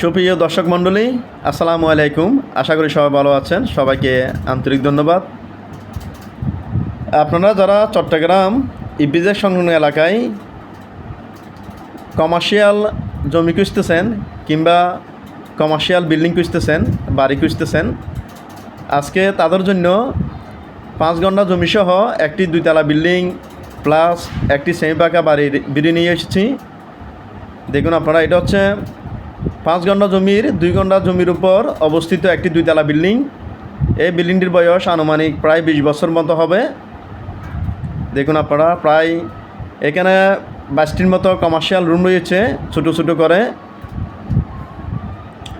সুপ্রিয় দর্শক মণ্ডলী, আসসালামু আলাইকুম। আশা করি সবাই ভালো আছেন। সবাইকে আন্তরিক ধন্যবাদ। আপনারা যারা চট্টগ্রাম ইপিজের সংলগ্ন এলাকায় কমার্শিয়াল জমি খুঁজতেছেন কিংবা কমার্শিয়াল বিল্ডিং খুঁজতেছেন, বাড়ি খুঁজতেছেন, আজকে তাদের জন্য পাঁচ ঘণ্টা জমিসহ একটি দুইতলা বিল্ডিং প্লাস একটি সেমি পাকা বাড়ি, বিড়ি নিয়ে এসেছি। দেখুন আপনারা, এটা হচ্ছে পাঁচ ঘণ্টা জমির, দুই ঘণ্টা জমির উপর অবস্থিত একটি দুইতলা বিল্ডিং। এই বিল্ডিংটির বয়স আনুমানিক প্রায় বিশ বছর মতো হবে। দেখুন আপনারা, প্রায় এখানে বাইশটির মতো কমার্শিয়াল রুম রয়েছে, ছোটো ছোটো করে।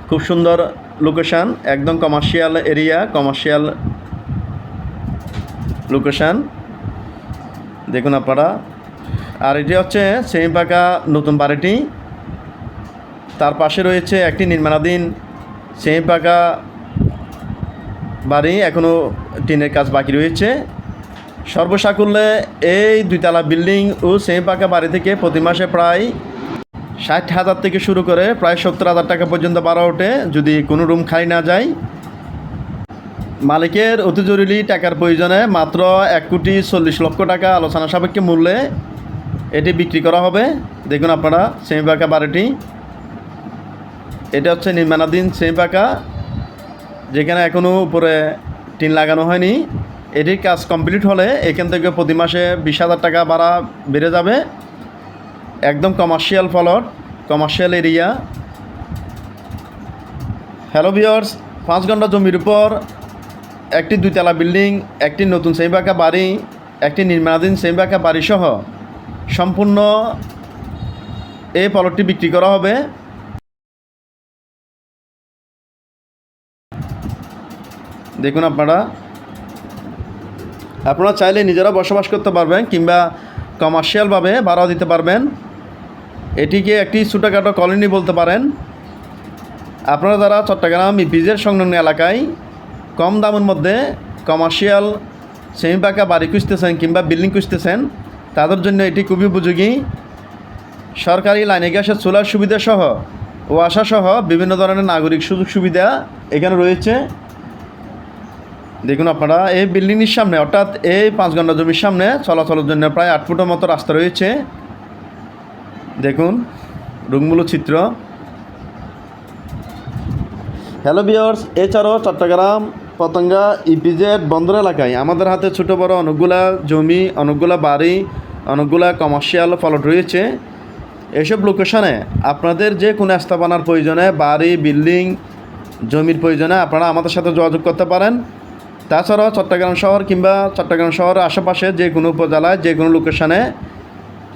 খুব সুন্দর লোকেশান একদম কমার্শিয়াল এরিয়া কমার্শিয়াল লোকেশান দেখুন আপনারা। আর এটি হচ্ছে সেমি পাকা নতুন বাড়িটি। তার পাশে রয়েছে একটি নির্মাণাধীন পাকা বাড়ি এখনও টিনের কাজ বাকি রয়েছে। সর্বসাকুল্যে এই দুইতলা বিল্ডিং ও পাকা বাড়ি থেকে প্রতি মাসে প্রায় ষাট হাজার থেকে শুরু করে প্রায় সত্তর হাজার টাকা পর্যন্ত বাড়া ওঠে। যদি কোনো রুম খালি না যায়, মালিকের অতি জরুরি টাকার প্রয়োজনে মাত্র এক কোটি চল্লিশ লক্ষ টাকা আলোচনা সাপেক্ষে মূল্যে এটি বিক্রি করা হবে। দেখুন আপনারা সেমি পাকা বাড়িটি। এটা হচ্ছে নির্মাণাধীন পাকা, যেখানে এখনও উপরে টিন লাগানো হয়নি। এটির কাজ কমপ্লিট হলে এখান থেকে প্রতি মাসে বিশ হাজার টাকা ভাড়া বেড়ে যাবে। একদম কমার্শিয়াল ফলট কমার্শিয়াল এরিয়া হ্যালো বিয়ার্স পাঁচ ঘণ্টা জমির উপর একটি দুইতলা বিল্ডিং, একটি নতুন সেমিপাকা বাড়ি, একটি নির্মাণাধীন সেমিপাকা বাড়ি সহ সম্পূর্ণ এই প্লটটি বিক্রি করা হবে। দেখুন আপনারা। আপনারা চাইলে নিজেরা বসবাস করতে পারবেন কিংবা কমার্শিয়ালভাবে ভাড়া দিতে পারবেন। এটিকে একটি ছোটোখাটো কলোনি বলতে পারেন। আপনারা যারা চট্টগ্রাম ইপিজের সংলগ্ন এলাকায় কম দামের মধ্যে কমার্শিয়াল সেমি পাকা বাড়ি খুঁজতেছেন কিংবা বিল্ডিং খুঁজতেছেন, তাদের জন্য এটি খুবই উপযোগী। সরকারি লাইনে গ্যাসের সোলার সুবিধা সহ ওয়াসা সহ বিভিন্ন ধরনের নাগরিক সুযোগ সুবিধা এখানে রয়েছে। দেখুন আপনারা, এই বিল্ডিংয়ের সামনে, অর্থাৎ এই পাঁচ ঘণ্টা জমির সামনে চলাচলের জন্য প্রায় আট ফুটের মতো রাস্তা রয়েছে। দেখুন, রুমগুলো চিত্র হ্যালো বিয়ার্স এছাড়াও চট্টগ্রাম, পতঙ্গা ইপিজেড বন্দর এলাকায় আমাদের হাতে ছোট বড় অনেকগুলা জমি, অনেকগুলা বাড়ি, অনেকগুলা কমার্শিয়াল ফলট রয়েছে। এসব লোকেশনে আপনাদের যে কোনো স্থাপনার প্রয়োজনে বাড়ি, বিল্ডিং, জমির প্রয়োজনে আপনারা আমাদের সাথে যোগাযোগ করতে পারেন। তাছাড়াও চট্টগ্রাম শহর কিংবা চট্টগ্রাম শহরের আশেপাশে যে কোনো উপজেলায়, যে কোনো লোকেশনে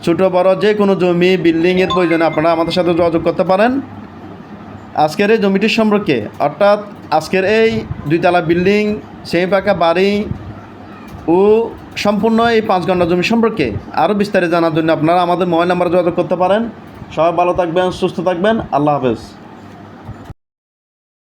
ছোটো, বড় যে কোনো জমি বিল্ডিংয়ের প্রয়োজনে আপনারা আমাদের সাথে যোগাযোগ করতে পারেন। আজকের এই জমিটির সম্পর্কে, অর্থাৎ আজকের এই দুইতলা বিল্ডিং সেই পাকা বাড়ি ও সম্পূর্ণ এই পাঁচ ঘণ্টা জমি সম্পর্কে আরও বিস্তারিত জানার জন্য আপনারা আমাদের মোবাইল নাম্বারে যোগাযোগ করতে পারেন। সবাই ভালো থাকবেন, সুস্থ থাকবেন। আল্লাহ হাফেজ।